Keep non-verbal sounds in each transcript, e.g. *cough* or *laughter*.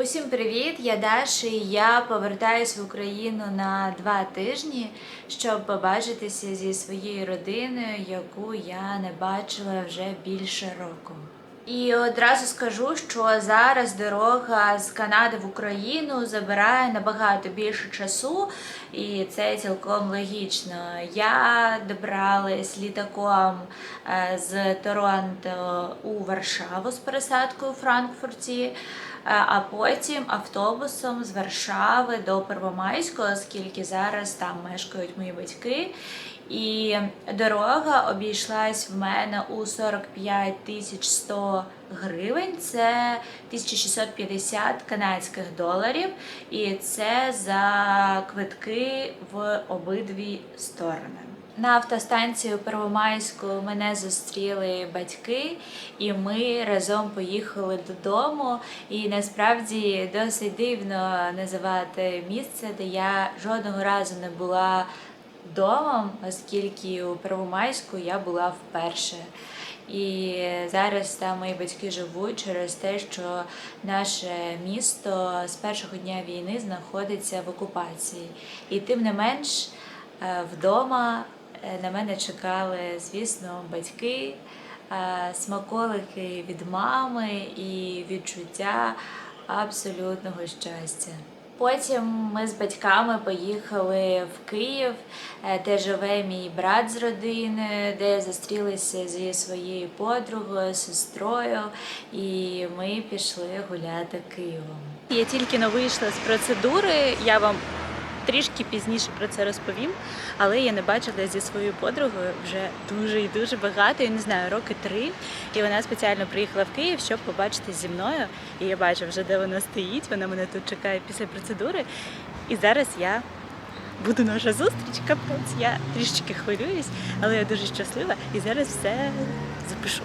Усім привіт! Я Даша. і Я повертаюсь в Україну на два тижні, щоб побачитися зі своєю родиною, яку я не бачила вже більше року. І одразу скажу, що зараз дорога з Канади в Україну забирає набагато більше часу, і це цілком логічно. Я добралась літаком е, з Торонто у Варшаву з пересадкою у Франкфурті. Е, А потім автобусом з Варшави до Первомайського, оскільки зараз там мешкають мої батьки. І дорога обійшлась в мене у 45 тисяч 100 гривень. Це 1650 канадських доларів. І це за квитки в обидві сторони. На автостанції у Первомайську мене зустріли батьки, і ми разом поїхали додому. І насправді досить дивно називати місце, де я жодного разу не була домом, оскільки у Первомайську я була вперше. І зараз там мої батьки живуть через те, що наше місто з першого дня війни знаходиться в окупації. І тим не менш, е, вдома на мене чекали, звісно, батьки, е, смаколики від мами і відчуття абсолютного щастя. Потім ми з батьками поїхали в Київ, е, де живе мій брат з родини, де зустрілися зі своєю подругою, сестрою, і ми пішли гуляти Києвом. Я тільки но вийшла з процедури. Я вам трішки пізніше про це розповім, але я не бачила зі своєю подругою вже дуже і дуже багато. Я не знаю, роки три. І вона спеціально приїхала в Київ, щоб побачити зі мною. І я бачу вже, де вона стоїть. Вона мене тут чекає після процедури. І зараз я. Буде наша зустріч, капець. Я трішечки хвилююсь, але я дуже щаслива і зараз все запишу.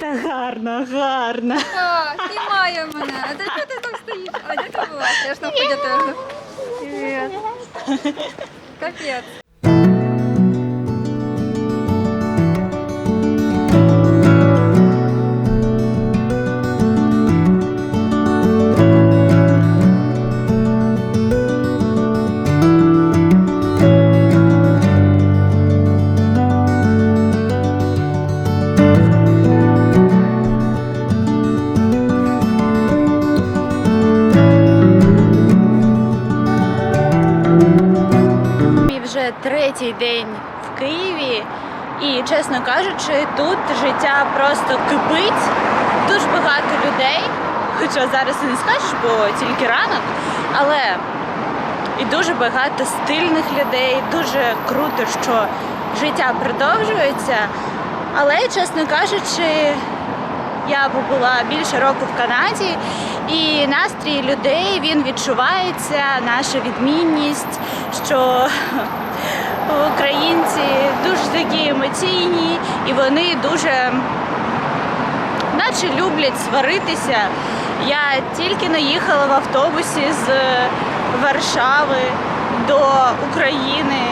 Та гарно, гарно. А, знімає мене. А де що ти там стоїш? А де ти була? Я ж там вході теж. Привіт. Капець. Третій день в Києві, і чесно кажучи, тут життя просто кипить. Дуже багато людей. Хоча зараз і не скажеш, бо тільки ранок, але і дуже багато стильних людей. Дуже круто, що життя продовжується. Але, чесно кажучи, я побула більше року в Канаді, і настрій людей він відчувається, наша відмінність, що українці дуже такі емоційні, і вони дуже наче люблять сваритися. Я тільки не їхала в автобусі з Варшави до України,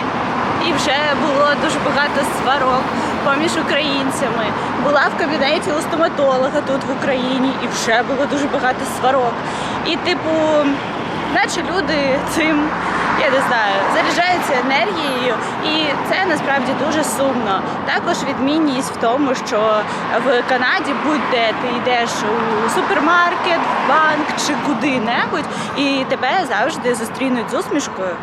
і вже було дуже багато сварок поміж українцями. Була в кабінеті у стоматолога тут в Україні, і вже було дуже багато сварок. І, типу, наче люди цим, я не знаю, заряджаються енергією, і це насправді дуже сумно. Також відмінність в тому, що в Канаді будь-де ти йдеш у супермаркет, в банк чи куди-небудь, і тебе завжди зустрінуть з усмішкою.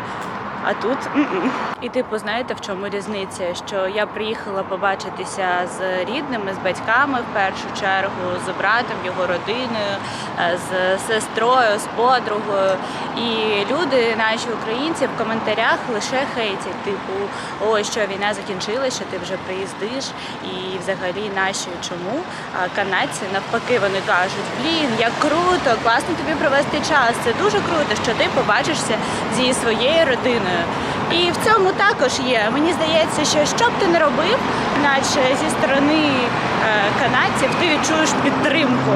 А тут м-м. і типу, знаєте, в чому різниця? Що я приїхала побачитися з рідними, з батьками в першу чергу, з братом, його родиною, е, з сестрою, з подругою. І люди, наші українці, в коментарях лише хейтять, типу, ой, що війна закінчилася, що ти вже приїздиш, і взагалі наші чому? А канадці навпаки вони кажуть, блін, як круто, класно тобі провести час. Це дуже круто, що ти побачишся зі своєю родиною. І в цьому також є. Мені здається, що що б ти не робив, наче зі сторони е, канадців ти відчуєш підтримку,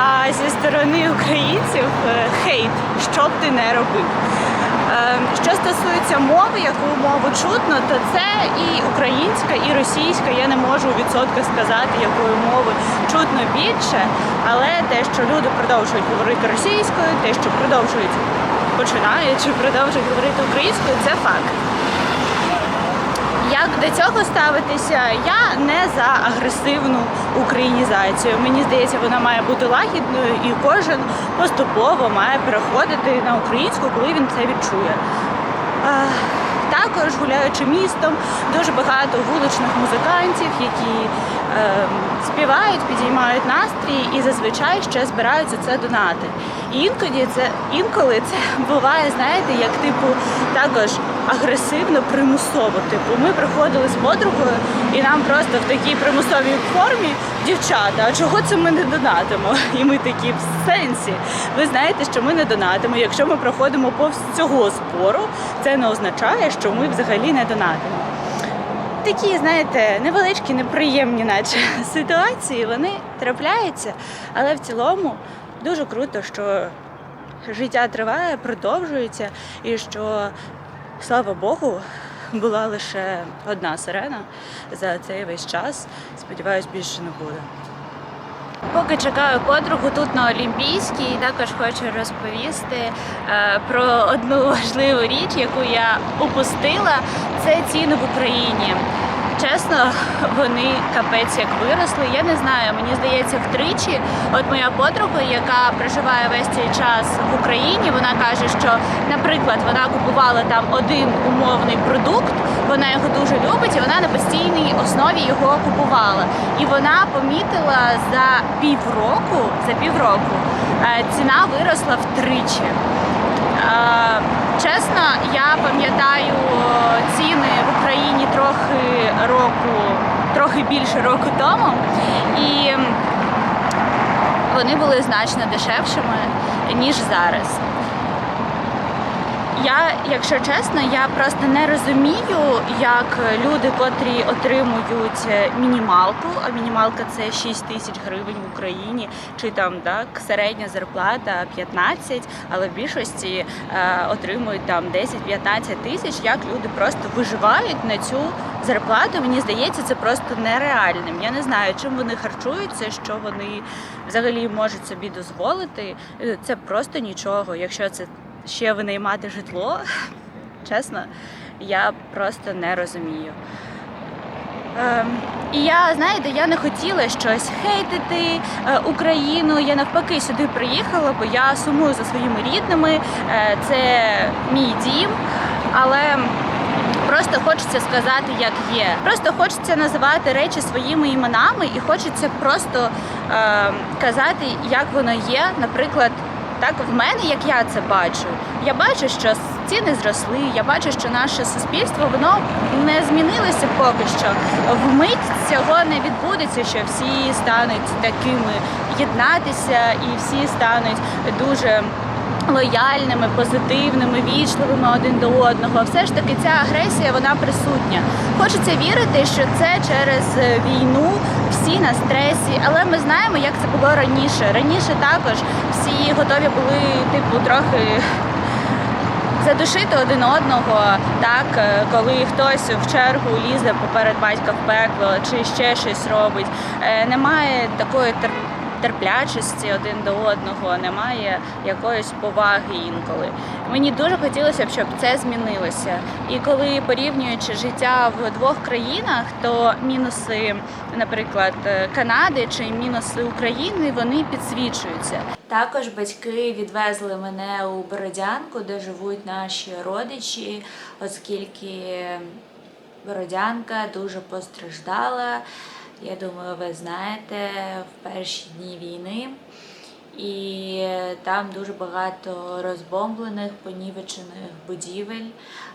а зі сторони українців е, хейт, що б ти не робив. Е, Що стосується мови, яку мову чутно, то це і українська, і російська. Я не можу у відсотках сказати, якою мовою чутно більше, але те, що люди продовжують говорити російською, те, що продовжують починають чи продовжують говорити українською, це факт. Як до цього ставитися? Я не за агресивну українізацію. Мені здається, вона має бути лагідною, і кожен поступово має переходити на українську, коли він це відчує. Також гуляючи містом, дуже багато вуличних музикантів, які е, співають, підіймають настрій і зазвичай ще збираються це донати. І інколи це інколи це *laughs* буває, знаєте, як типу також агресивно, примусово. Типу, ми приходили з подругою, і нам просто в такій примусовій формі дівчата, а чого це ми не донатимо? І ми такі в сенсі. Ви знаєте, що ми не донатимо. Якщо ми проходимо повз цього спору, це не означає, що ми взагалі не донатимо. Такі, знаєте, невеличкі, неприємні, наче *laughs* ситуації, вони трапляються, але в цілому дуже круто, що життя триває, продовжується, і що, слава Богу, була лише одна сирена за цей весь час. Сподіваюсь, більше не буде. Поки чекаю подругу тут на Олімпійській, також хочу розповісти е, про одну важливу річ, яку я упустила. Це ціни в Україні. Чесно, вони капець як виросли. Я не знаю, мені здається, втричі. От моя подруга, яка проживає весь цей час в Україні, вона каже, що, наприклад, вона купувала там один умовний продукт, вона його дуже любить, і вона на постійній основі його купувала. І вона помітила за півроку, за півроку е, ціна виросла втричі. Чесно, я пам'ятаю ціни в Україні трохи року, трохи більше року тому, і вони були значно дешевшими ніж зараз. Я, якщо чесно, я просто не розумію, як люди, котрі отримують е, мінімалку, а мінімалка це 6 тисяч гривень в Україні, чи там так середня зарплата 15, але в більшості е, отримують там 10-15 тисяч. Як люди просто виживають на цю зарплату? Мені здається, це просто нереальним. Я не знаю, чим вони харчуються, що вони взагалі можуть собі дозволити. Е, Це просто нічого, якщо це ще винаймати житло, чесно, я просто не розумію. Ем, і я, знаєте, я не хотіла щось хейтити е, Україну. Я навпаки сюди приїхала, бо я сумую за своїми рідними. Е, це мій дім, але просто хочеться сказати, як є. Просто хочеться називати речі своїми іменами, і хочеться просто е, казати, як воно є. Наприклад, так в мене, як я це бачу, я бачу, що ціни зросли. Я бачу, що наше суспільство воно не змінилося поки що. Вмить цього не відбудеться, що всі стануть такими єднатися, і всі стануть дуже. Лояльними, позитивними, вічливими один до одного. Все ж таки, ця агресія вона присутня. Хочеться вірити, що це через війну всі на стресі, але ми знаємо, як це було раніше. Раніше також всі готові були, типу, трохи задушити один одного, так е, коли хтось в чергу лізе поперед батька в пекло чи ще щось робить. Е, Немає такої тер- терплячості один до одного, немає якоїсь поваги інколи. Мені дуже хотілося б, щоб це змінилося. І коли порівнюючи життя в двох країнах, то мінуси, наприклад, е, Канади чи мінуси України, вони підсвічуються. Також батьки відвезли мене у Бородянку, де живуть наші родичі, оскільки Бородянка дуже постраждала. Я думаю, ви знаєте, в перші дні війни. І там дуже багато розбомблених, понівечених будівель.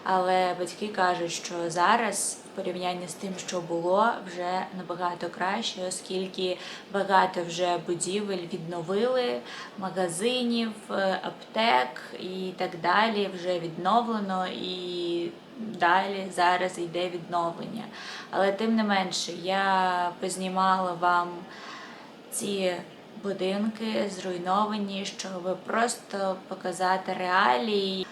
Але батьки кажуть, що зараз, в порівнянні з тим, що було, вже набагато краще, оскільки багато вже будівель відновили, магазинів, е, аптек і так далі вже відновлено і далі зараз йде відновлення. Але тим не менше, я познімала вам ці будинки зруйновані, щоб просто показати реалії.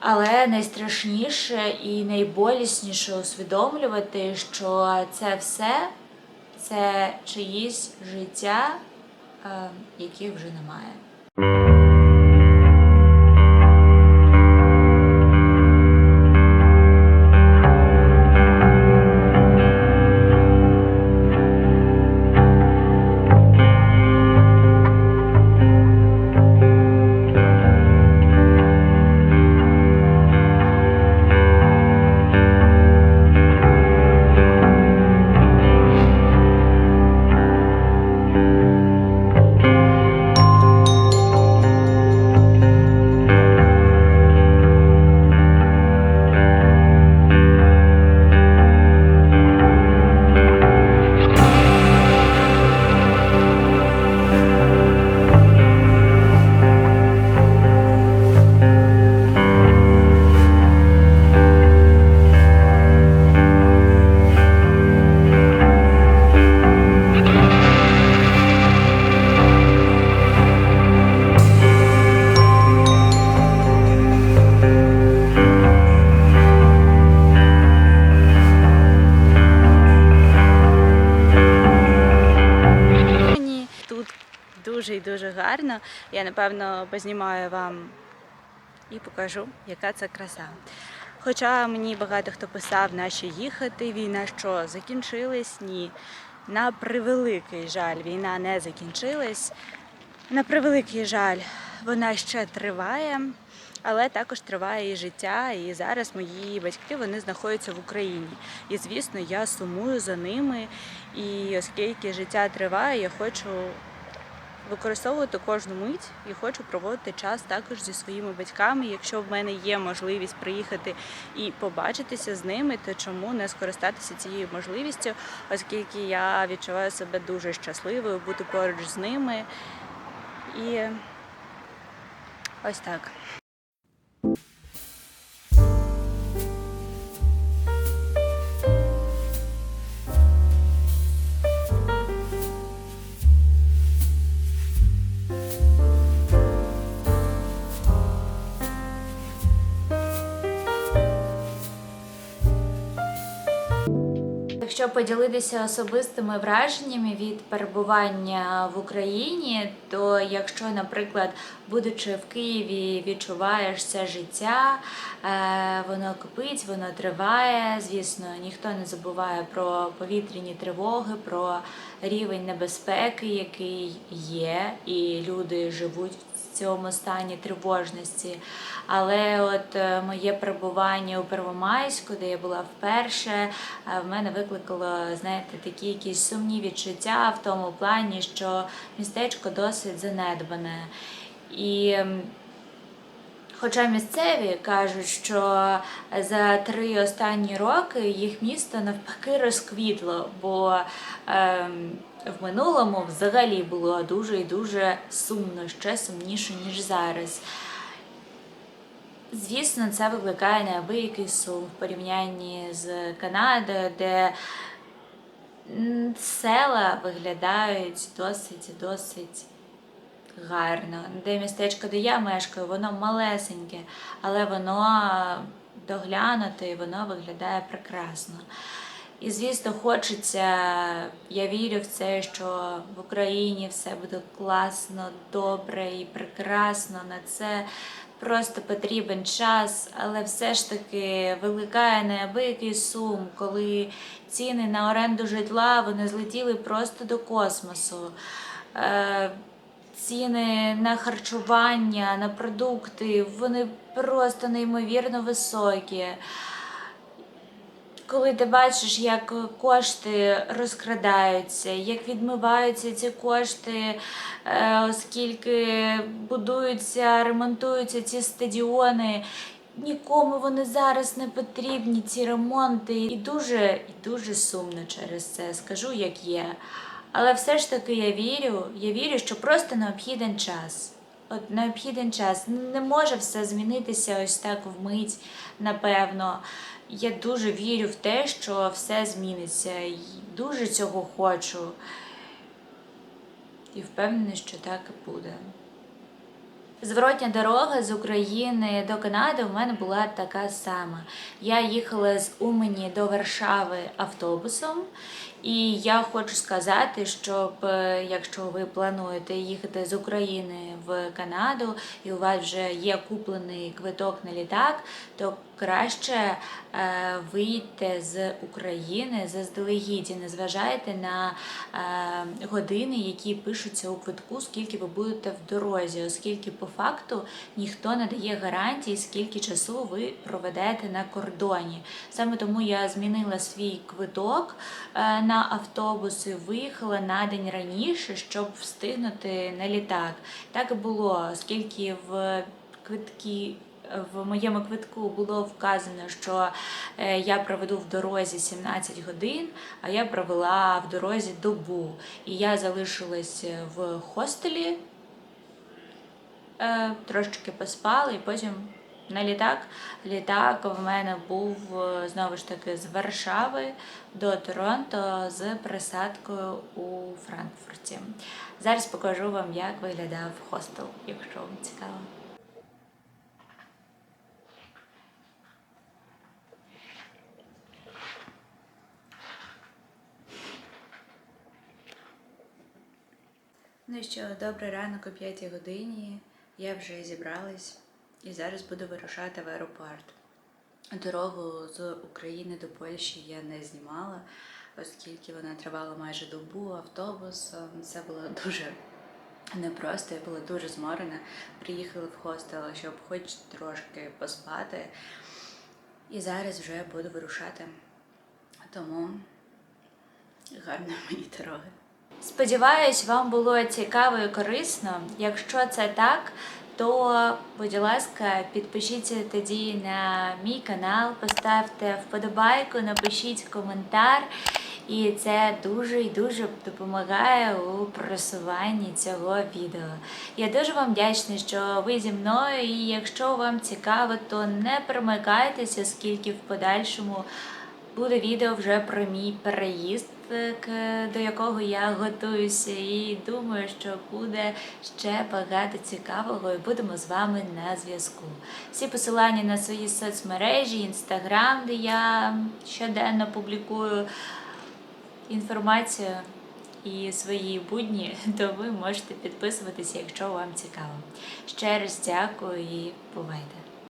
Але найстрашніше і найболісніше усвідомлювати, що це все це чиїсь життя, е, яких вже немає. Гарно. Я напевно познімаю вам і покажу, яка це краса. Хоча мені багато хто писав, на що їхати, війна що закінчилась? Ні. На превеликий жаль, війна не закінчилась. На превеликий жаль, вона ще триває, але також триває і життя. І зараз мої батьки вони знаходяться в Україні. І звісно, я сумую за ними. І оскільки життя триває, я хочу використовувати кожну мить і хочу проводити час також зі своїми батьками. Якщо в мене є можливість приїхати і побачитися з ними, то чому не скористатися цією можливістю, оскільки я відчуваю себе дуже щасливою бути поруч з ними. І ось так. Поділитися особистими враженнями від перебування в Україні, то якщо, наприклад, будучи в Києві, відчуваєш це життя, е, воно кипить, воно триває. Звісно, ніхто не забуває про повітряні тривоги, про рівень небезпеки, який є, і люди живуть в цьому стані тривожності. Але от е, моє перебування у Первомайську, де я була вперше, е, в мене викликало, знаєте, такі якісь сумні відчуття в тому плані, що містечко досить занедбане. І Хоча місцеві кажуть, що за три останні роки їх місто навпаки розквітло, бо ем, в минулому взагалі було дуже і дуже сумно, ще сумніше, ніж зараз. Звісно, це викликає неабиякий сум в порівнянні з Канадою, де села виглядають досить досить гарно. Де містечко, де я мешкаю, воно малесеньке, але воно доглянуте і воно виглядає прекрасно. І звісно, хочеться, я вірю в це, що в Україні все буде класно, добре і прекрасно. На це просто потрібен час, але все ж таки викликає неабиякий сум, коли ціни на оренду житла вони злетіли просто до космосу. Ціни на харчування, на продукти, вони просто неймовірно високі коли ти бачиш, як кошти розкрадаються, як відмиваються ці кошти, е, оскільки будуються, ремонтуються ці стадіони. Нікому вони зараз не потрібні, ці ремонти. І дуже, і дуже сумно через це, скажу, як є. Але все ж таки я вірю, я вірю, що просто необхіден час. От необхіден час. Не може все змінитися ось так вмить, напевно. Я дуже вірю в те, що все зміниться. І дуже цього хочу. І впевнена, що так і буде. Зворотня дорога з України до Канади у мене була така сама. Я їхала з Умані до Варшави автобусом, і я хочу сказати, щоб е, якщо ви плануєте їхати з України в Канаду і у вас вже є куплений квиток на літак, то краще е, вийти з України заздалегідь і не зважайте на е, години, які пишуться у квитку, скільки ви будете в дорозі, оскільки по факту ніхто не дає гарантії, скільки часу ви проведете на кордоні. Саме тому я змінила свій квиток е, на автобус і виїхала на день раніше, щоб встигнути на літак. Так і було, оскільки в квитки. В моєму квитку було вказано, що е, я проведу в дорозі 17 годин, а я провела в дорозі добу. І я залишилась в хостелі, е, трошечки поспала, і потім на літак. Літак в мене був е, знову ж таки з Варшави до Торонто з присадкою у Франкфурті. Зараз покажу вам, як виглядав хостел, якщо вам цікаво. Ну що, добрий ранок о 5 годині. Я вже зібралась і зараз буду вирушати в аеропорт. Дорогу з України до Польщі я не знімала, оскільки вона тривала майже добу автобусом. Це було *laughs* дуже непросто, я була дуже зморена. Приїхала в хостел, щоб хоч трошки поспати. І зараз вже буду вирушати. Тому гарної *laughs* мені дороги. Сподіваюсь, вам було цікаво і корисно. Якщо це так, то, будь ласка, підпишіться тоді на мій канал, поставте вподобайку, напишіть коментар. І це дуже і дуже допомагає у просуванні цього відео. Я дуже вам вдячна, що ви зі мною. І якщо вам цікаво, то не перемикайтеся, оскільки в подальшому буде відео вже про мій переїзд, до якого я готуюся, і думаю, що буде ще багато цікавого, і будемо з вами на зв'язку. Всі посилання на свої соцмережі, інстаграм, де я щоденно публікую інформацію і свої будні, *laughs* то ви можете підписуватися, якщо вам цікаво. Ще раз дякую і бувайте!